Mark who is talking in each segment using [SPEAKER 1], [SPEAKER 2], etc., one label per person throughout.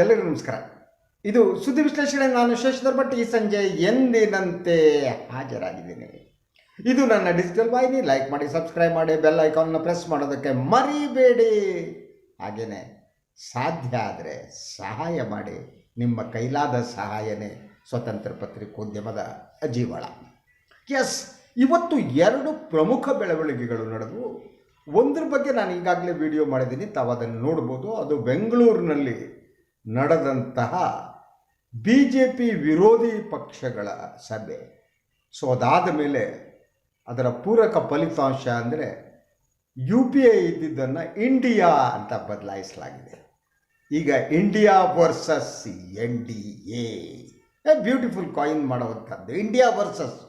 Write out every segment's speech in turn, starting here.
[SPEAKER 1] ಎಲ್ಲರಿಗೂ ನಮಸ್ಕಾರ. ಇದು ಸುದ್ದಿ ವಿಶ್ಲೇಷಣೆ, ನಾನು ಶೇಷಧರ್ ಭಟ್. ಈ ಸಂಜೆ ಎಂದಿನಂತೆ ಹಾಜರಾಗಿದ್ದೀನಿ. ಇದು ನನ್ನ ಡಿಜಿಟಲ್ ವಾಹಿನಿ. ಲೈಕ್ ಮಾಡಿ ಸಬ್ಸ್ಕ್ರೈಬ್ ಮಾಡಿ ಬೆಲ್ ಐಕಾನ್ನ ಪ್ರೆಸ್ ಮಾಡೋದಕ್ಕೆ ಮರಿಬೇಡಿ. ಹಾಗೇನೆ ಸಾಧ್ಯ ಆದರೆ ಸಹಾಯ ಮಾಡಿ. ನಿಮ್ಮ ಕೈಲಾದ ಸಹಾಯನೇ ಸ್ವತಂತ್ರ ಪತ್ರಿಕೋದ್ಯಮದ ಅಜೀವಳ. ಎಸ್ ಇವತ್ತು ಎರಡು ಪ್ರಮುಖ ಬೆಳವಣಿಗೆಗಳು ನಡೆದವು. ಒಂದ್ರ ಬಗ್ಗೆ ನಾನು ಈಗಾಗಲೇ ವಿಡಿಯೋ ಮಾಡಿದ್ದೀನಿ. ತಾವು ಅದನ್ನು ನೋಡ್ಬೋದು. ಅದು ಬೆಂಗಳೂರಿನಲ್ಲಿ ನಡೆದಂತಹ ಬಿ ಜೆ ಪಿ ವಿರೋಧಿ ಪಕ್ಷಗಳ ಸಭೆ. ಸೊ ಅದಾದ ಮೇಲೆ ಅದರ ಪೂರಕ ಫಲಿತಾಂಶ ಅಂದರೆ ಯು ಪಿ ಐ ಇದ್ದಿದ್ದನ್ನು ಇಂಡಿಯಾ ಅಂತ ಬದಲಾಯಿಸಲಾಗಿದೆ. ಈಗ India versus N D A. Beautiful coin ಮಾಡುವಂಥದ್ದು. India versus.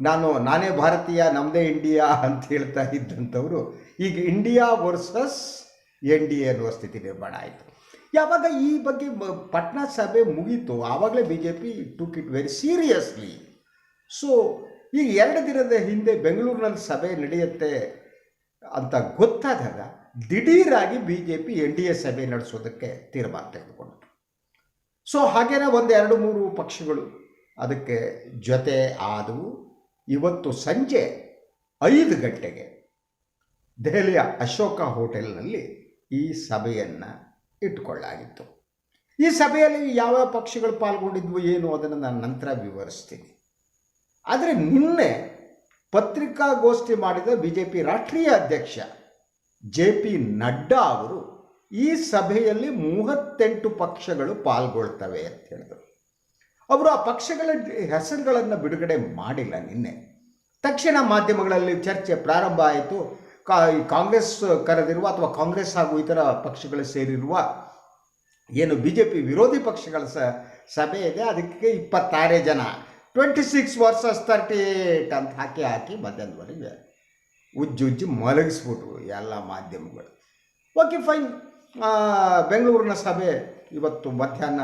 [SPEAKER 1] ನಾನು, ನಾನೇ ಭಾರತೀಯ ನಮ್ಮದೇ ಇಂಡಿಯಾ ಅಂತ ಹೇಳ್ತಾ ಇದ್ದಂಥವರು, ಈಗ India versus N D A ಅನ್ನುವ ಸ್ಥಿತಿ ನಿರ್ಮಾಣ ಆಯಿತು. ಯಾವಾಗ ಈ ಬಗ್ಗೆ ಪಟ್ನಾ ಸಭೆ ಮುಗೀತು, ಆವಾಗಲೇ B J P took it very seriously so ಈಗ ಎರಡು ದಿನದ ಹಿಂದೆ ಬೆಂಗಳೂರಿನಲ್ಲಿ ಸಭೆ ನಡೆಯುತ್ತೆ ಅಂತ ಗೊತ್ತಾದಾಗ ದಿಢೀರಾಗಿ B J P N D A ಸಭೆ ನಡೆಸೋದಕ್ಕೆ ತೀರ್ಮಾನ ತೆಗೆದುಕೊಂಡ್ರು. ಸೊ ಹಾಗೇನೆ ಒಂದು ಎರಡು ಮೂರು ಪಕ್ಷಗಳು ಅದಕ್ಕೆ ಜೊತೆ ಆದವು. ಇವತ್ತು ಸಂಜೆ ಐದು ಗಂಟೆಗೆ ದೆಹಲಿಯ ಅಶೋಕ ಹೋಟೆಲ್ನಲ್ಲಿ ಈ ಸಭೆಯನ್ನು ಇಟ್ಕೊಳ್ಳಾಗಿತ್ತು ಈ ಸಭೆಯಲ್ಲಿ ಯಾವ್ಯಾವ ಪಕ್ಷಗಳು ಪಾಲ್ಗೊಂಡಿದ್ವು ಏನು ಅದನ್ನು ನಾನು ನಂತರ ವಿವರಿಸ್ತೀನಿ. ಆದರೆ ನಿನ್ನೆ ಪತ್ರಿಕಾಗೋಷ್ಠಿ ಮಾಡಿದ ಬಿ ಜೆ ಪಿ ರಾಷ್ಟ್ರೀಯ ಅಧ್ಯಕ್ಷ ಜೆ ಪಿ ನಡ್ಡಾ ಅವರು ಈ ಸಭೆಯಲ್ಲಿ ಮೂವತ್ತೆಂಟು ಪಕ್ಷಗಳು ಪಾಲ್ಗೊಳ್ತವೆ ಅಂತ ಹೇಳಿದರು. ಅವರು ಆ ಪಕ್ಷಗಳ ಹೆಸರುಗಳನ್ನು ಬಿಡುಗಡೆ ಮಾಡಿಲ್ಲ ನಿನ್ನೆ. ತಕ್ಷಣ ಮಾಧ್ಯಮಗಳಲ್ಲಿ ಚರ್ಚೆ ಪ್ರಾರಂಭ ಆಯಿತು. ಕಾ ಕಾಂಗ್ರೆಸ್ ಕರೆದಿರುವ ಅಥವಾ ಕಾಂಗ್ರೆಸ್ ಹಾಗೂ ಇತರ ಪಕ್ಷಗಳು ಸೇರಿರುವ ಏನು ಬಿ ಜೆ ಪಿ ವಿರೋಧಿ ಪಕ್ಷಗಳ ಸಭೆ ಇದೆ. ಅದಕ್ಕೆ ಇಪ್ಪತ್ತಾರೇ ಜನ. Twenty six versus thirty eight ಅಂತ ಹಾಕಿ ಹಾಕಿ ಮಧ್ಯಾಹ್ನದವರೆಗೆ ಉಜ್ಜು ಉಜ್ಜಿ ಮಲಗಿಸ್ಬಿಟ್ರು ಎಲ್ಲ ಮಾಧ್ಯಮಗಳು. Okay, fine. ಬೆಂಗಳೂರಿನ ಸಭೆ ಇವತ್ತು ಮಧ್ಯಾಹ್ನ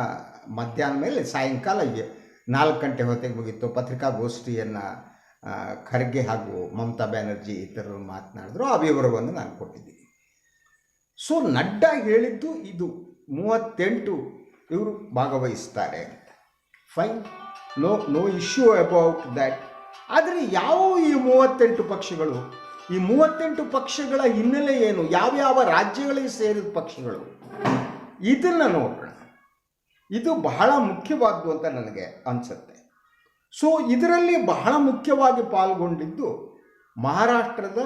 [SPEAKER 1] ಮಧ್ಯಾಹ್ನ ಮೇಲೆ ಸಾಯಂಕಾಲ ನಾಲ್ಕು ಗಂಟೆ ಹೊತ್ತಿಗೆ ಮುಗೀತು. ಪತ್ರಿಕಾಗೋಷ್ಠಿಯನ್ನು ಖರ್ಗೆ ಹಾಗೂ ಮಮತಾ ಬ್ಯಾನರ್ಜಿ ಇತರರು ಮಾತನಾಡಿದ್ರು. ಆ ವಿವರವನ್ನು ನಾನು ಕೊಟ್ಟಿದ್ದೀನಿ. ಸೊ, ನಡ್ಡಾ ಹೇಳಿದ್ದು ಇದು ಮೂವತ್ತೆಂಟು ಇವರು ಭಾಗವಹಿಸ್ತಾರೆ ಅಂತ. Fine no no issue about that ಆದರೆ ಯಾವ ಈ ಮೂವತ್ತೆಂಟು ಪಕ್ಷಗಳು? ಈ ಮೂವತ್ತೆಂಟು ಪಕ್ಷಗಳ ಹಿನ್ನೆಲೆ ಏನು? ಯಾವ್ಯಾವ ರಾಜ್ಯಗಳಿಗೆ ಸೇರಿದ ಪಕ್ಷಗಳು? ಇದನ್ನು ನೋಡೋಣ. ಇದು ಬಹಳ ಮುಖ್ಯವಾದ್ದು ಅಂತ ನನಗೆ ಅನಿಸುತ್ತೆ. ಸೊ ಇದರಲ್ಲಿ ಬಹಳ ಮುಖ್ಯವಾಗಿ ಪಾಲ್ಗೊಂಡಿದ್ದು ಮಹಾರಾಷ್ಟ್ರದ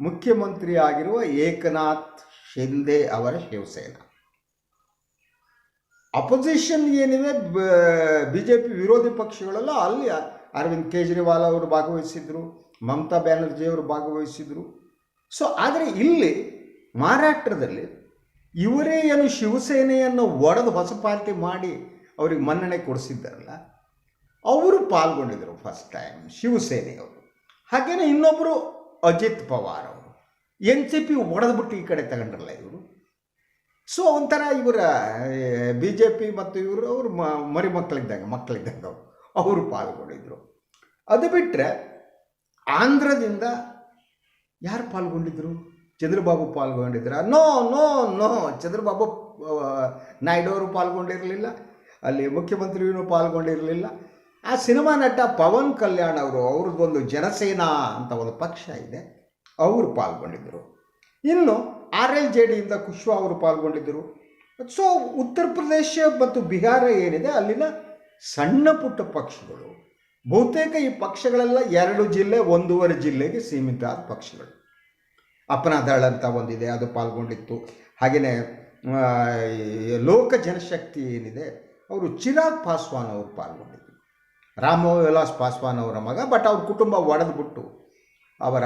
[SPEAKER 1] ಮುಖ್ಯಮಂತ್ರಿ ಆಗಿರುವ ಏಕನಾಥ್ ಶಿಂದೆ ಅವರ ಶಿವಸೇನಾ. ಅಪೋಸಿಷನ್ ಏನಿವೆ? ಬಿ ಜೆ ಪಿ ವಿರೋಧಿ ಪಕ್ಷಗಳೆಲ್ಲ, ಅಲ್ಲಿ ಅರವಿಂದ್ ಕೇಜ್ರಿವಾಲ್ ಅವರು ಭಾಗವಹಿಸಿದ್ರು, ಮಮತಾ ಬ್ಯಾನರ್ಜಿ ಅವರು ಭಾಗವಹಿಸಿದ್ರು. ಸೊ ಆದರೆ ಇಲ್ಲಿ ಮಹಾರಾಷ್ಟ್ರದಲ್ಲಿ ಇವರೇ ಏನು ಶಿವಸೇನೆಯನ್ನು ಒಡೆದು ಹೊಸ ಪಾರ್ಟಿ ಮಾಡಿ ಅವ್ರಿಗೆ ಮನ್ನಣೆ ಕೊಡಿಸಿದ್ದಾರಲ್ಲ, ಅವರು ಪಾಲ್ಗೊಂಡಿದ್ದರು ಫಸ್ಟ್ ಟೈಮ್ ಶಿವಸೇನೆಯವರು. ಹಾಗೇನೆ ಇನ್ನೊಬ್ಬರು ಅಜಿತ್ ಪವಾರ್ ಅವರು. ಎನ್ ಸಿ ಪಿ ಒಡೆದ್ಬಿಟ್ಟು ಈ ಕಡೆ ತಗೊಂಡ್ರಲ್ಲ ಇವರು. ಸೊ ಒಂಥರ ಇವರ ಬಿ ಜೆ ಪಿ ಮತ್ತು ಇವರು, ಅವರು ಮ, ಮರಿ ಮಕ್ಕಳಿದ್ದಂಗೆ ಮಕ್ಕಳಿದ್ದಂಗೆ ಅವರು. ಅವರು ಪಾಲ್ಗೊಂಡಿದ್ದರು ಅದು ಬಿಟ್ಟರೆ ಆಂಧ್ರದಿಂದ ಯಾರು ಪಾಲ್ಗೊಂಡಿದ್ರು? Chandrababu ಪಾಲ್ಗೊಂಡಿದ್ರ? No no no Chandrababu Naidu ಅವರು ಪಾಲ್ಗೊಂಡಿರಲಿಲ್ಲ. ಅಲ್ಲಿ ಮುಖ್ಯಮಂತ್ರಿಯೂ ಪಾಲ್ಗೊಂಡಿರಲಿಲ್ಲ. ಆ ಸಿನಿಮಾ ನಟ ಪವನ್ ಕಲ್ಯಾಣ್ ಅವರು, ಅವ್ರದ್ದೊಂದು ಜನಸೇನಾ ಅಂತ ಒಂದು ಪಕ್ಷ ಇದೆ, ಅವರು ಪಾಲ್ಗೊಂಡಿದ್ದರು. ಇನ್ನು ಆರ್ ಎಲ್ ಜೆ ಡಿಯಿಂದ ಕುಶ್ವಾ ಅವರು ಪಾಲ್ಗೊಂಡಿದ್ದರು. ಸೊ ಉತ್ತರ ಪ್ರದೇಶ ಮತ್ತು ಬಿಹಾರ ಏನಿದೆ, ಅಲ್ಲಿನ ಸಣ್ಣ ಪುಟ್ಟ ಪಕ್ಷಗಳು, ಬಹುತೇಕ ಈ ಪಕ್ಷಗಳೆಲ್ಲ ಎರಡು ಜಿಲ್ಲೆ, ಒಂದೂವರೆ ಜಿಲ್ಲೆಗೆ ಸೀಮಿತ ಆದ ಪಕ್ಷಗಳು ಅಪನಾದಳ್ ಅಂತ ಒಂದಿದೆ, ಅದು ಪಾಲ್ಗೊಂಡಿತ್ತು. ಹಾಗೆಯೇ ಲೋಕ ಜನಶಕ್ತಿ ಏನಿದೆ, ಅವರು ಚಿರಾಗ್ ಪಾಸ್ವಾನ್ ಅವರು ಪಾಲ್ಗೊಂಡಿದ್ರು. ರಾಮ ವಿಲಾಸ್ ಪಾಸ್ವಾನ್ ಅವರ ಮಗ ಬಟ್ ಅವ್ರ ಕುಟುಂಬ ಒಡೆದ್ಬಿಟ್ಟು ಅವರ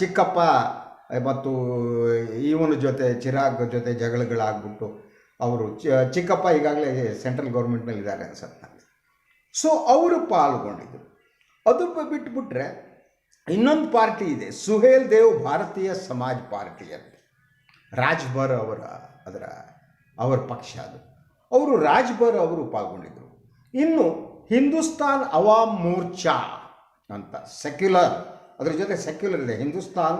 [SPEAKER 1] ಚಿಕ್ಕಪ್ಪ ಮತ್ತು ಇವನ ಜೊತೆ ಚಿರಾಗ್ ಜೊತೆ ಜಗಳಗಳಾಗ್ಬಿಟ್ಟು ಅವರು ಚಿಕ್ಕಪ್ಪ ಈಗಾಗಲೇ ಸೆಂಟ್ರಲ್ ಗೌರ್ಮೆಂಟ್ನಲ್ಲಿ ಇದ್ದಾರೆ ಅನ್ಸತ್ತೆ ಸೊ ಅವರು ಪಾಲ್ಗೊಂಡಿದ್ದರು ಅದು ಬಿಟ್ಬಿಟ್ರೆ ಇನ್ನೊಂದು ಪಾರ್ಟಿ ಇದೆ, ಸುಹೇಲ್ ದೇವ್ ಭಾರತೀಯ ಸಮಾಜ್ ಪಾರ್ಟಿ ಅಂತ. ರಾಜ್ಭರ್ ಅವರ ಅದರ, ಅವರ ಪಕ್ಷ ಅದು. ಅವರು ರಾಜ್ಭರ್ ಅವರು ಪಾಲ್ಗೊಂಡಿದ್ದರು ಇನ್ನು ಹಿಂದೂಸ್ತಾನ್ ಅವಾಮ್ ಮೋರ್ಚಾ ಅಂತ ಸೆಕ್ಯುಲರ್ ಅದ್ರ ಜೊತೆ ಸೆಕ್ಯುಲರ್ ಇದೆ. ಹಿಂದೂಸ್ತಾನ್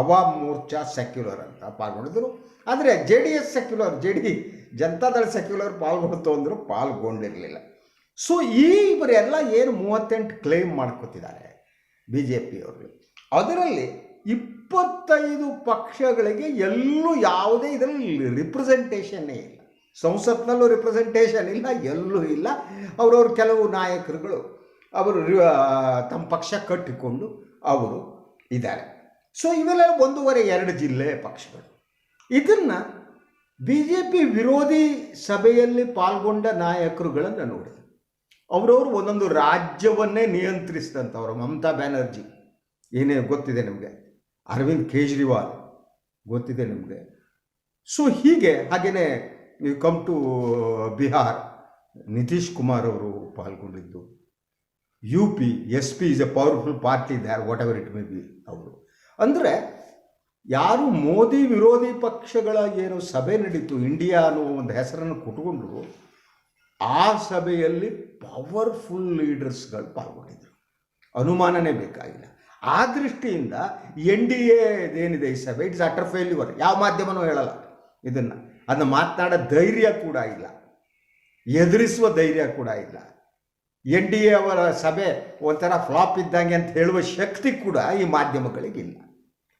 [SPEAKER 1] ಅವಾಮ್ ಮೋರ್ಚಾ ಸೆಕ್ಯುಲರ್ ಅಂತ ಪಾಲ್ಗೊಂಡಿದ್ರು. ಆದರೆ J D S secular J D Janata Dal secular ಪಾಲ್ಗೊಳ್ತು ಅಂದರು ಪಾಲ್ಗೊಂಡಿರಲಿಲ್ಲ. ಸೊ ಈ ಇವರೆಲ್ಲ ಏನು ಮೂವತ್ತೆಂಟು ಕ್ಲೇಮ್ ಮಾಡ್ಕೋತಿದ್ದಾರೆ ಬಿ ಜೆ ಪಿಯವರು ಅದರಲ್ಲಿ ಇಪ್ಪತ್ತೈದು ಪಕ್ಷಗಳಿಗೆ ಎಲ್ಲೂ ಯಾವುದೇ ಇದರಲ್ಲಿ ರಿಪ್ರೆಸೆಂಟೇಷನ್ನೇ ಇಲ್ಲ. ಸಂಸತ್ನಲ್ಲೂ ರಿಪ್ರೆಸೆಂಟೇಷನ್ ಇಲ್ಲ, ಎಲ್ಲೂ ಇಲ್ಲ. ಅವರವ್ರ ಕೆಲವು ನಾಯಕರುಗಳು, ಅವರು ತಮ್ಮ ಪಕ್ಷ ಕಟ್ಟಿಕೊಂಡು ಅವರು ಇದ್ದಾರೆ. ಸೊ ಇವೆಲ್ಲ ಒಂದೂವರೆ ಎರಡು ಜಿಲ್ಲೆ ಪಕ್ಷಗಳು. ಇದನ್ನು ಬಿ ಜೆ ಪಿ ವಿರೋಧಿ ಸಭೆಯಲ್ಲಿ ಪಾಲ್ಗೊಂಡ ನಾಯಕರುಗಳನ್ನು ನೋಡಿ. ಅವರವರು ಒಂದೊಂದು ರಾಜ್ಯವನ್ನೇ ನಿಯಂತ್ರಿಸಿದಂಥವ್ರು. ಮಮತಾ ಬ್ಯಾನರ್ಜಿ, ಏನೇ ಗೊತ್ತಿದೆ ನಿಮಗೆ? ಅರವಿಂದ್ ಕೇಜ್ರಿವಾಲ್, ಗೊತ್ತಿದೆ ನಿಮಗೆ? ಸೊ ಹೀಗೆ ಹಾಗೆಯೇ ನೀವು ಕಮ್ ಟು ಬಿಹಾರ್ ನಿತೀಶ್ ಕುಮಾರ್ ಅವರು ಪಾಲ್ಗೊಂಡಿದ್ದು. U P S P is a powerful party there whatever it may be ಅವರು. ಅಂದರೆ, ಯಾರು ಮೋದಿ ವಿರೋಧಿ ಪಕ್ಷಗಳ ಏನು ಸಭೆ ನಡೀತು ಇಂಡಿಯಾ ಅನ್ನೋ ಒಂದು ಹೆಸರನ್ನು ಕೊಟ್ಕೊಂಡ್ರು, ಆ ಸಭೆಯಲ್ಲಿ ಪವರ್ಫುಲ್ ಲೀಡರ್ಸ್ಗಳು ಪಾಲ್ಗೊಂಡಿದ್ದರು ಅನುಮಾನನೇ ಬೇಕಾಗಿಲ್ಲ. ಆ ದೃಷ್ಟಿಯಿಂದ ಎನ್ ಡಿ ಏನಿದೆ ಈ ಸಭೆ? ಇಟ್ಸ್ ಅಟರ್ ಫೇಲ್ಯೂರ್ ಯಾವ ಮಾಧ್ಯಮನೂ ಹೇಳಲ್ಲ ಇದನ್ನು. ಅದನ್ನ ಮಾತನಾಡೋ ಧೈರ್ಯ ಕೂಡ ಇಲ್ಲ. ಎದುರಿಸುವ ಧೈರ್ಯ ಕೂಡ ಇಲ್ಲ. ಎನ್ ಡಿ ಎ ಅವರ ಸಭೆ ಒಂಥರ ಫ್ಲಾಪ್ ಇದ್ದಂಗೆ ಅಂತ ಹೇಳುವ ಶಕ್ತಿ ಕೂಡ ಈ ಮಾಧ್ಯಮಗಳಿಗಿಲ್ಲ.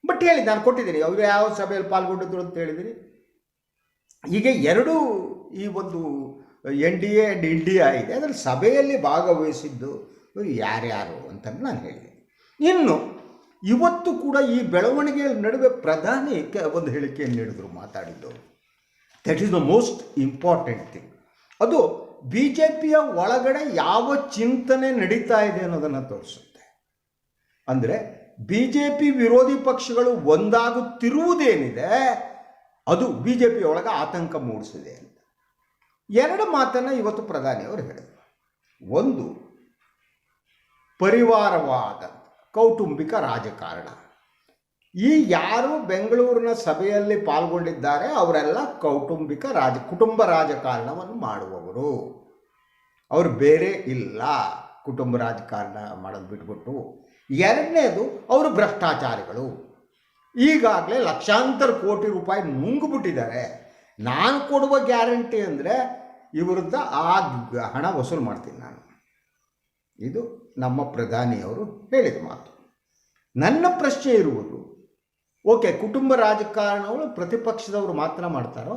[SPEAKER 1] ಬಟ್ ಹೇಳಿ, ನಾನು ಕೊಟ್ಟಿದ್ದೀನಿ. ಅವರು ಯಾವ ಸಭೆಯಲ್ಲಿ ಪಾಲ್ಗೊಂಡಿದ್ರು ಅಂತ ಹೇಳಿದಿರಿ. ಈಗ ಎರಡು ಈ ಒಂದು N D A and India ಇದೆ. ಅದರ ಸಭೆಯಲ್ಲಿ ಭಾಗವಹಿಸಿದ್ದು ಯಾರ್ಯಾರು ಅಂತ ನಾನು ಹೇಳಿದೆ ಇನ್ನು ಇವತ್ತು ಕೂಡ ಈ ಬೆಳವಣಿಗೆಯ ನಡುವೆ ಪ್ರಧಾನಿ ಒಂದು ಹೇಳಿಕೆಯನ್ನು ನೀಡಿದ್ರು ಮಾತಾಡಿದ್ದು. That is the most important thing ಅದು ಬಿ ಜೆ ಪಿಯ ಒಳಗಡೆ ಯಾವ ಚಿಂತನೆ ನಡೀತಾ ಇದೆ ಅನ್ನೋದನ್ನು ತೋರಿಸುತ್ತೆ. ಅಂದರೆ ಬಿ ಜೆ ಪಿ ವಿರೋಧಿ ಪಕ್ಷಗಳು ಒಂದಾಗುತ್ತಿರುವುದೇನಿದೆ, ಅದು ಬಿ ಜೆ ಪಿ ಒಳಗೆ ಆತಂಕ ಮೂಡಿಸಿದೆ ಅಂತ. ಎರಡು ಮಾತನ್ನು ಇವತ್ತು ಪ್ರಧಾನಿಯವರು ಹೇಳಿದರು. ಒಂದು, ಪರಿವಾರವಾದ ಕೌಟುಂಬಿಕ ರಾಜಕಾರಣ. ಈ ಯಾರು ಬೆಂಗಳೂರಿನ ಸಭೆಯಲ್ಲಿ ಪಾಲ್ಗೊಂಡಿದ್ದಾರೆ, ಅವರೆಲ್ಲ ಕೌಟುಂಬಿಕ ರಾಜ, ಕುಟುಂಬ ರಾಜಕಾರಣವನ್ನು ಮಾಡುವವರು. ಅವರು ಬೇರೆ ಇಲ್ಲ. ಕುಟುಂಬ ರಾಜಕಾರಣ ಮಾಡೋದು ಬಿಟ್ಬಿಟ್ಟು. ಎರಡನೇದು, ಅವರು ಭ್ರಷ್ಟಾಚಾರಿಗಳು. ಈಗಾಗಲೇ ಲಕ್ಷಾಂತರ ಕೋಟಿ ರೂಪಾಯಿ ನುಂಗ್ಬಿಟ್ಟಿದ್ದಾರೆ. ನಾನು ಕೊಡುವ ಗ್ಯಾರಂಟಿ ಅಂದರೆ ವಿರುದ್ಧ ಆ ಹಣ ವಸೂಲು ಮಾಡ್ತೀನಿ ನಾನು. ಇದು ನಮ್ಮ ಪ್ರಧಾನಿಯವರು ಹೇಳಿದ ಮಾತು. ನನ್ನ ಪ್ರಶ್ನೆ ಇರುವುದು ಓಕೆ, ಕುಟುಂಬ ರಾಜಕಾರಣಗಳು ಪ್ರತಿಪಕ್ಷದವರು ಮಾತ್ರ ಮಾಡ್ತಾರೋ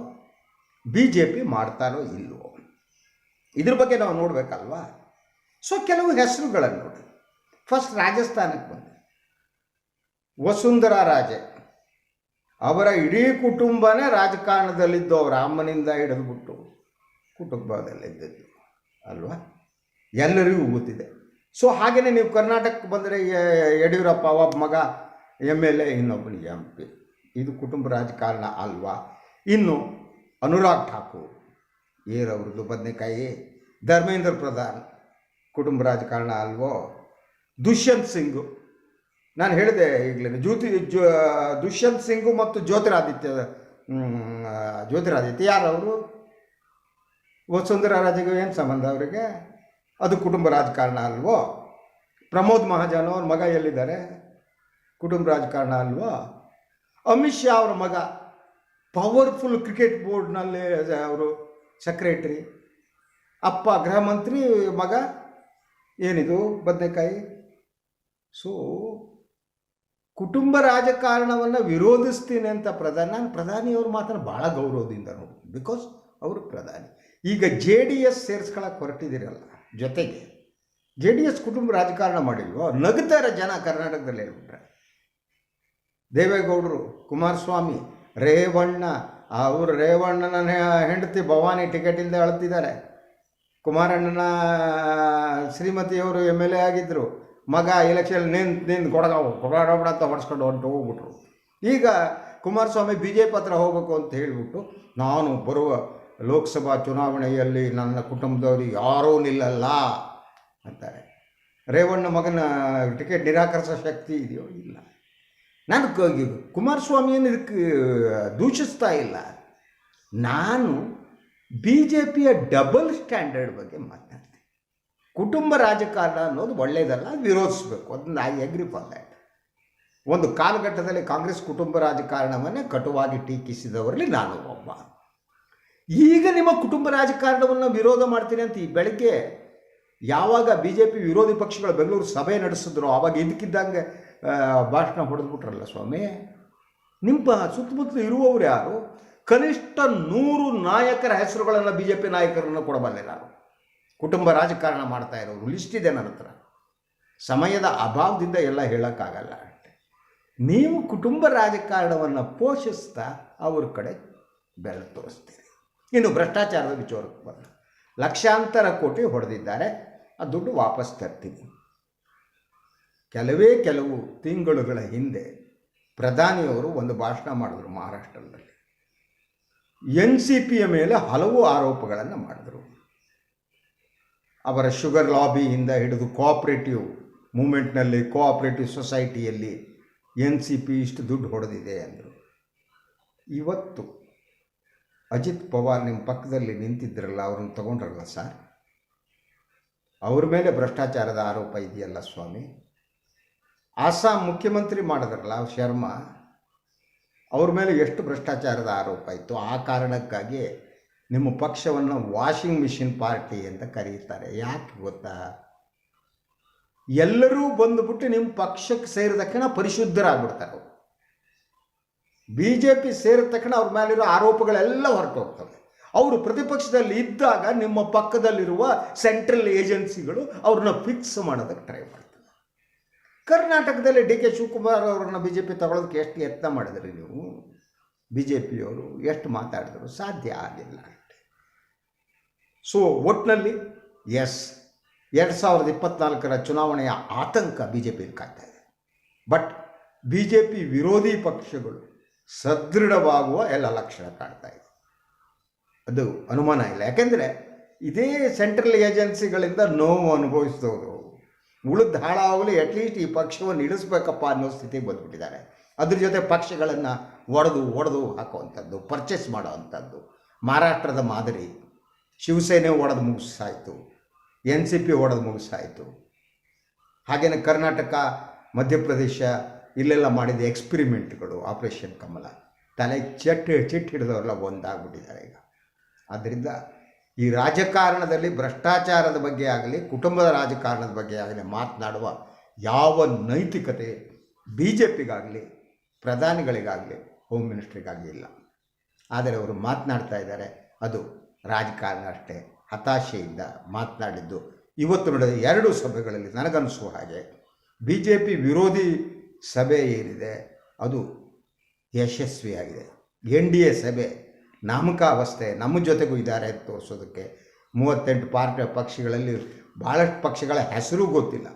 [SPEAKER 1] ಬಿ ಜೆ ಪಿ ಮಾಡ್ತಾರೋ ಇಲ್ವೋ? ಇದ್ರ ಬಗ್ಗೆ ನಾವು ನೋಡಬೇಕಲ್ವಾ? ಸೊ ಕೆಲವು ಹೆಸರುಗಳನ್ನು ನೋಡಿ. ಫಸ್ಟ್ ರಾಜಸ್ಥಾನಕ್ಕೆ ಬಂದೆ. ವಸುಂಧರಾ ರಾಜೆ. ಅವರ ಇಡೀ ಕುಟುಂಬನೇ ರಾಜಕಾರಣದಲ್ಲಿದ್ದು, ಅವರ ಅಮ್ಮನಿಂದ ಹಿಡಿದುಬಿಟ್ಟು ಕುಟುಂಬದಲ್ಲಿದ್ದದ್ದು. ಅಲ್ವಾ? ಎಲ್ಲರಿಗೂ ಗೊತ್ತಿದೆ. ಸೊ ಹಾಗೆಯೇ ನೀವು ಕರ್ನಾಟಕಕ್ಕೆ ಬಂದರೆ, ಯಡಿಯೂರಪ್ಪ ಒಬ್ಬ ಮಗ ಎಂ ಎಲ್ ಎ ಇನ್ನೊಬ್ಬನಿಗೆ ಎಂ ಪಿ. ಇದು ಕುಟುಂಬ ರಾಜಕಾರಣ ಅಲ್ವಾ? ಇನ್ನು ಅನುರಾಗ್ ಠಾಕೂರ್ ಏರವ್ರದ್ದು ಬದನೆಕಾಯಿ? ಧರ್ಮೇಂದ್ರ ಪ್ರಧಾನ್ ಕುಟುಂಬ ರಾಜಕಾರಣ ಅಲ್ವೋ? ದುಷ್ಯಂತ್ ಸಿಂಗು. ನಾನು ಹೇಳಿದೆ ಈಗಲೇ, ಜ್ಯೋತಿ ಜೋ ದುಷ್ಯಂತ್ ಸಿಂಗು ಮತ್ತು ಜ್ಯೋತಿರಾದಿತ್ಯ ಜ್ಯೋತಿರಾದಿತ್ಯ ಯಾರವರು? ವಸುಂಧರಾ ರಾಜೆಗೆ ಏನು ಸಂಬಂಧ ಅವರಿಗೆ? ಅದು ಕುಟುಂಬ ರಾಜಕಾರಣ ಅಲ್ವೋ? ಪ್ರಮೋದ್ ಮಹಾಜನ್ ಅವ್ರ ಮಗ ಎಲ್ಲಿದ್ದಾರೆ? ಕುಟುಂಬ ರಾಜಕಾರಣ ಅಲ್ವಾ? ಅಮಿತ್ ಶಾ ಅವರ ಮಗ ಪವರ್ಫುಲ್ ಕ್ರಿಕೆಟ್ ಬೋರ್ಡ್ನಲ್ಲಿ ಅವರು ಸೆಕ್ರೆಟ್ರಿ ಅಪ್ಪ ಗೃಹ ಮಂತ್ರಿ, ಮಗ ಏನಿದು? ಬದನೆಕಾಯಿ. ಸೊ ಕುಟುಂಬ ರಾಜಕಾರಣವನ್ನು ವಿರೋಧಿಸ್ತೀನಿ ಅಂತ ಪ್ರಧಾನಿ, ನಾನು ಪ್ರಧಾನಿಯವ್ರ ಮಾತನ್ನು ಭಾಳ ಗೌರವದಿಂದ ನೋಡಿ ಬಿಕಾಸ್ ಅವರು ಪ್ರಧಾನಿ. ಈಗ ಜೆ ಡಿ ಎಸ್ ಸೇರಿಸ್ಕೊಳಕ್ಕೆ ಹೊರಟಿದ್ದೀರಲ್ಲ, ಜೊತೆಗೆ ಜೆ ಡಿ ಎಸ್ ಕುಟುಂಬ ರಾಜಕಾರಣ ಮಾಡಿಲ್ವೋ? ನಗ್ತಾರೆ ಜನ ಕರ್ನಾಟಕದಲ್ಲಿ ಹೇಳ್ಬಿಟ್ರೆ ದೇವೇಗೌಡರು, ಕುಮಾರಸ್ವಾಮಿ, ರೇವಣ್ಣ, ಅವರು ರೇವಣ್ಣನ ಹೆಂಡತಿ ಭವಾನಿ ಟಿಕೆಟ್ ಇಲ್ಲದೆ ಅಳ್ತಿದ್ದಾರೆ. ಕುಮಾರಣ್ಣನ, ಶ್ರೀಮತಿಯವರು ಎಂ ಎಲ್ ಎ ಆಗಿದ್ದರು ಮಗ ಎಲೆಕ್ಷನ್ ನಿಂತು ನಿಂತು ಕೊಡಗಾವು ಕೊಡಾಡೋಬಿಡ ಅಂತ ಹೊಡೆಸ್ಕೊಂಡು ಹೊಂಟು ಹೋಗ್ಬಿಟ್ರು. ಈಗ ಕುಮಾರಸ್ವಾಮಿ ಬಿ ಜೆ ಪಿ ಹತ್ರ ಹೋಗಬೇಕು ಅಂತ ಹೇಳಿಬಿಟ್ಟು ನಾನು ಬರುವ ಲೋಕಸಭಾ ಚುನಾವಣೆಯಲ್ಲಿ ನನ್ನ ಕುಟುಂಬದವರು ಯಾರೂ ನಿಲ್ಲಲ್ಲ ಅಂತಾರೆ. ರೇವಣ್ಣ ಮಗನ ಟಿಕೆಟ್ ನಿರಾಕರಿಸೋ ಶಕ್ತಿ ಇದೆಯೋ ಇಲ್ಲ. ನಾನು ಕುಮಾರಸ್ವಾಮಿ ಕುಮಾರಸ್ವಾಮಿಯನ್ನು ಇದಕ್ಕೆ ದೂಷಿಸ್ತಾ ಇಲ್ಲ. ನಾನು ಬಿ ಜೆ ಪಿಯ ಡಬಲ್ ಸ್ಟ್ಯಾಂಡರ್ಡ್ ಬಗ್ಗೆ ಮಾತನಾಡ್ತೀನಿ. ಕುಟುಂಬ ರಾಜಕಾರಣ ಅನ್ನೋದು ಒಳ್ಳೆಯದಲ್ಲ ವಿರೋಧಿಸ್ಬೇಕು. ಅದನ್ನ ಐ ಅಗ್ರಿ ಫಾರ್ ದ್ಯಾಟ್ ಒಂದು ಕಾಲಘಟ್ಟದಲ್ಲಿ ಕಾಂಗ್ರೆಸ್ ಕುಟುಂಬ ರಾಜಕಾರಣವನ್ನೇ ಕಟುವಾಗಿ ಟೀಕಿಸಿದವರಲ್ಲಿ ನಾನು ಒಬ್ಬ. ಈಗ ನಿಮ್ಮ ಕುಟುಂಬ ರಾಜಕಾರಣವನ್ನು ವಿರೋಧ ಮಾಡ್ತೀನಿ ಅಂತ ಈ ಬೆಳಗ್ಗೆ ಯಾವಾಗ ಬಿ ಜೆ ಪಿ ವಿರೋಧಿ ಪಕ್ಷಗಳು ಬೆಂಗಳೂರು ಸಭೆ ನಡೆಸಿದ್ರು ಆವಾಗ ಇದಕ್ಕಿದ್ದಂಗೆ ಭಾಷಣ ಹೊಡೆದ್ಬಿಟ್ರಲ್ಲ ಸ್ವಾಮಿ? ನಿಮ್ಮ ಸುತ್ತಮುತ್ತಲು ಇರುವವರು ಯಾರು? ಕನಿಷ್ಠ ನೂರು ನಾಯಕರ ಹೆಸರುಗಳನ್ನು ಬಿ ಜೆ ಪಿ ನಾಯಕರನ್ನು ಕೊಡಬಲ್ಲೆ ನಾನು. ಕುಟುಂಬ ರಾಜಕಾರಣ ಮಾಡ್ತಾ ಇರೋರು ಲಿಸ್ಟ್ ಇದೆ ನನ್ನ ಹತ್ರ. ಸಮಯದ ಅಭಾವದಿಂದ ಎಲ್ಲ ಹೇಳೋಕ್ಕಾಗಲ್ಲ ನೀವು ಕುಟುಂಬ ರಾಜಕಾರಣವನ್ನು ಪೋಷಿಸ್ತಾ ಅವ್ರ ಕಡೆ ಬೆಲೆ ತೋರಿಸ್ತೀರಿ. ಇನ್ನು ಭ್ರಷ್ಟಾಚಾರದ ವಿಚಾರಕ್ಕೆ ಬಂದ ಲಕ್ಷಾಂತರ ಕೋಟಿ ಹೊಡೆದಿದ್ದಾರೆ, ಆ ದುಡ್ಡು ವಾಪಸ್ ತರ್ತೀನಿ. ಕೆಲವೇ ಕೆಲವು ತಿಂಗಳುಗಳ ಹಿಂದೆ ಪ್ರಧಾನಿಯವರು ಒಂದು ಭಾಷಣ ಮಾಡಿದ್ರು ಮಹಾರಾಷ್ಟ್ರದಲ್ಲಿ. ಎನ್ ಸಿ ಪಿಯ ಮೇಲೆ ಹಲವು ಆರೋಪಗಳನ್ನು ಮಾಡಿದರು. ಅವರ ಶುಗರ್ ಲಾಬಿಯಿಂದ ಹಿಡಿದು ಕೋಆಪ್ರೇಟಿವ್ ಮೂಮೆಂಟ್ನಲ್ಲಿ, ಕೋಆಪ್ರೇಟಿವ್ ಸೊಸೈಟಿಯಲ್ಲಿ ಎನ್ ಸಿ ಪಿ ಇಷ್ಟು ದುಡ್ಡು ಹೊಡೆದಿದೆ ಅಂದರು. ಇವತ್ತು ಅಜಿತ್ ಪವಾರ್ ನಿಮ್ಮ ಪಕ್ಕದಲ್ಲಿ ನಿಂತಿದ್ರಲ್ಲ, ಅವ್ರನ್ನ ತಗೊಂಡ್ರಲ್ಲ ಸರ್? ಅವ್ರ ಮೇಲೆ ಭ್ರಷ್ಟಾಚಾರದ ಆರೋಪ ಇದೆಯಲ್ಲ ಸ್ವಾಮಿ? ಆಸಾಂ ಮುಖ್ಯಮಂತ್ರಿ ಮಾಡಿದ್ರಲ್ಲ ಶರ್ಮಾ, ಅವ್ರ ಮೇಲೆ ಎಷ್ಟು ಭ್ರಷ್ಟಾಚಾರದ ಆರೋಪ ಇತ್ತು? ಆ ಕಾರಣಕ್ಕಾಗಿ ನಿಮ್ಮ ಪಕ್ಷವನ್ನು ವಾಷಿಂಗ್ ಮಿಷಿನ್ ಪಾರ್ಟಿ ಅಂತ ಕರೀತಾರೆ. ಯಾಕೆ ಗೊತ್ತಾ? ಎಲ್ಲರೂ ಬಂದುಬಿಟ್ಟು ನಿಮ್ಮ ಪಕ್ಷಕ್ಕೆ ಸೇರಿದ ತಕ್ಷಣ ಪರಿಶುದ್ಧರಾಗ್ಬಿಡ್ತಾರೆ ಬಿ ಜೆ ಪಿ ಸೇರಿದ ತಕ್ಷಣ ಅವ್ರ ಮೇಲಿರೋ ಆರೋಪಗಳೆಲ್ಲ ಹೊರಟೋಗ್ತವೆ. ಅವರು ಪ್ರತಿಪಕ್ಷದಲ್ಲಿ ಇದ್ದಾಗ ನಿಮ್ಮ ಪಕ್ಕದಲ್ಲಿರುವ ಸೆಂಟ್ರಲ್ ಏಜೆನ್ಸಿಗಳು ಅವ್ರನ್ನ ಫಿಕ್ಸ್ ಮಾಡೋದಕ್ಕೆ ಟ್ರೈ ಮಾಡ್ತವೆ ಕರ್ನಾಟಕದಲ್ಲಿ ಡಿ ಕೆ ಶಿವಕುಮಾರ್ ಅವರನ್ನು ಬಿ ಜೆ ಪಿ ತಗೊಳೋದಕ್ಕೆ ಎಷ್ಟು ಯತ್ನ ಮಾಡಿದ್ರಿ ನೀವು? ಬಿ ಜೆ ಪಿಯವರು ಎಷ್ಟು ಮಾತಾಡಿದ್ರು? ಸಾಧ್ಯ ಆಗಿಲ್ಲ ಸೊ ಒಟ್ಟಿನಲ್ಲಿ ಎಸ್ ಎರಡು ಸಾವಿರದ ಇಪ್ಪತ್ನಾಲ್ಕರ ಚುನಾವಣೆಯ ಆತಂಕ ಬಿ ಜೆ ಪಿಯಲ್ಲಿ ಕಾಯ್ತಾ ಇದೆ. ಬಟ್ ಬಿ ಜೆ ಪಿ ವಿರೋಧಿ ಪಕ್ಷಗಳು ಸದೃಢವಾಗುವ ಎಲ್ಲ ಲಕ್ಷಣ ಕಾಣ್ತಾ ಇದೆ. ಅದು ಅನುಮಾನ ಇಲ್ಲ. ಯಾಕೆಂದರೆ, ಇದೇ ಸೆಂಟ್ರಲ್ ಏಜೆನ್ಸಿಗಳಿಂದ ನೋವು ಅನುಭವಿಸಿದವರು ಉಳಿದ ಹಾಳಾಗಲಿ ಅಟ್ಲೀಸ್ಟ್ ಈ ಪಕ್ಷವನ್ನು ಇಳಿಸ್ಬೇಕಪ್ಪ ಅನ್ನೋ ಸ್ಥಿತಿಗೆ ಬಂದುಬಿಟ್ಟಿದ್ದಾರೆ. ಅದ್ರ ಜೊತೆ ಪಕ್ಷಗಳನ್ನು ಒಡೆದು ಒಡೆದು ಹಾಕುವಂಥದ್ದು ಪರ್ಚೇಸ್ ಮಾಡುವಂಥದ್ದು. ಮಹಾರಾಷ್ಟ್ರದ ಮಾದರಿ, ಶಿವಸೇನೆ ಒಡೆದು ಮುಗಿಸಾಯಿತು ಎನ್ ಸಿ ಪಿ ಒಡೆದು ಮುಗಿಸಾಯಿತು. ಹಾಗೆಯೇ ಕರ್ನಾಟಕ, ಮಧ್ಯಪ್ರದೇಶ, ಇಲ್ಲೆಲ್ಲ ಮಾಡಿದ ಎಕ್ಸ್ಪಿರಿಮೆಂಟ್ಗಳು ಆಪರೇಷನ್ ಕಮಲ ತಲೆ ಚಟ್, ಚಿಟ್ ಹಿಡಿದವರೆಲ್ಲ ಒಂದಾಗ್ಬಿಟ್ಟಿದ್ದಾರೆ ಈಗ. ಆದ್ದರಿಂದ ಈ ರಾಜಕಾರಣದಲ್ಲಿ ಭ್ರಷ್ಟಾಚಾರದ ಬಗ್ಗೆ ಆಗಲಿ, ಕುಟುಂಬದ ರಾಜಕಾರಣದ ಬಗ್ಗೆ ಆಗಲಿ ಮಾತನಾಡುವ ಯಾವ ನೈತಿಕತೆ ಬಿ ಜೆ ಪಿಗಾಗಲಿ ಪ್ರಧಾನಿಗಳಿಗಾಗಲಿ ಹೋಮ್ ಮಿನಿಸ್ಟ್ರಿಗಾಗಲಿ ಇಲ್ಲ. ಆದರೆ ಅವರು ಮಾತನಾಡ್ತಾ ಇದ್ದಾರೆ, ಅದು ರಾಜಕಾರಣ ಅಷ್ಟೇ, ಹತಾಶೆಯಿಂದ ಮಾತನಾಡಿದ್ದು. ಇವತ್ತು ನಡೆದ ಎರಡು ಸಭೆಗಳಲ್ಲಿ ನನಗನ್ನಿಸುವ ಹಾಗೆ ಬಿ ಜೆ ಪಿ ವಿರೋಧಿ ಸಭೆ ಏನಿದೆ, ಅದು ಯಶಸ್ವಿಯಾಗಿದೆ. ಎನ್ ಡಿ ಎ ಸಭೆ ನಾಮಕಾವಸ್ಥೆ ನಮ್ಮ ಜೊತೆಗೂ ಇದ್ದಾರೆ ಅಂತ ತೋರಿಸೋದಕ್ಕೆ ಮೂವತ್ತೆಂಟು ಪಾರ್ಟಿ ಪಕ್ಷಿಗಳಲ್ಲಿ ಭಾಳಷ್ಟು ಪಕ್ಷಿಗಳ ಹೆಸರು ಗೊತ್ತಿಲ್ಲ.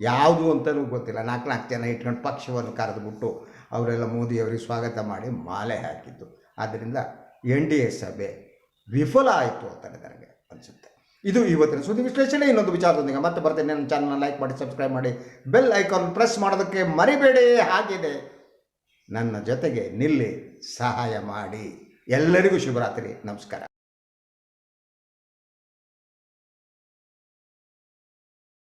[SPEAKER 1] ಯಾವುದು ಅಂತಲೂ ಗೊತ್ತಿಲ್ಲ. ನಾಲ್ಕು ನಾಲ್ಕು ಜನ ಇಟ್ಕೊಂಡು ಪಕ್ಷವನ್ನು ಕರೆದುಬಿಟ್ಟು ಅವರೆಲ್ಲ ಮೋದಿಯವರಿಗೆ ಸ್ವಾಗತ ಮಾಡಿ ಮಾಲೆ ಹಾಕಿದ್ದು. ಆದ್ದರಿಂದ ಎನ್ ಡಿ ಎ ಸಭೆ ವಿಫಲ ಆಯಿತು ಅಂತ ನನಗೆ ಅನಿಸುತ್ತೆ. ಇದು ಇವತ್ತಿನ ಸುದ್ದಿ ವಿಶ್ಲೇಷಣೆ. ಇನ್ನೊಂದು ವಿಚಾರದೊಂದಿಗೆ ಮತ್ತೆ ಬರ್ತೇನೆ. ನನ್ನ ಚಾನಲ್ನ ಲೈಕ್ ಮಾಡಿ ಸಬ್ಸ್ಕ್ರೈಬ್ ಮಾಡಿ ಬೆಲ್ ಐಕಾನ್ ಪ್ರೆಸ್ ಮಾಡೋದಕ್ಕೆ ಮರಿಬೇಡಿ. ಹಾಗಿದೆ. ನನ್ನ ಜೊತೆಗೆ ನಿಲ್ಲಿ ಸಹಾಯ ಮಾಡಿ. ಎಲ್ಲರಿಗೂ ಶುಭರಾತ್ರಿ. ನಮಸ್ಕಾರ.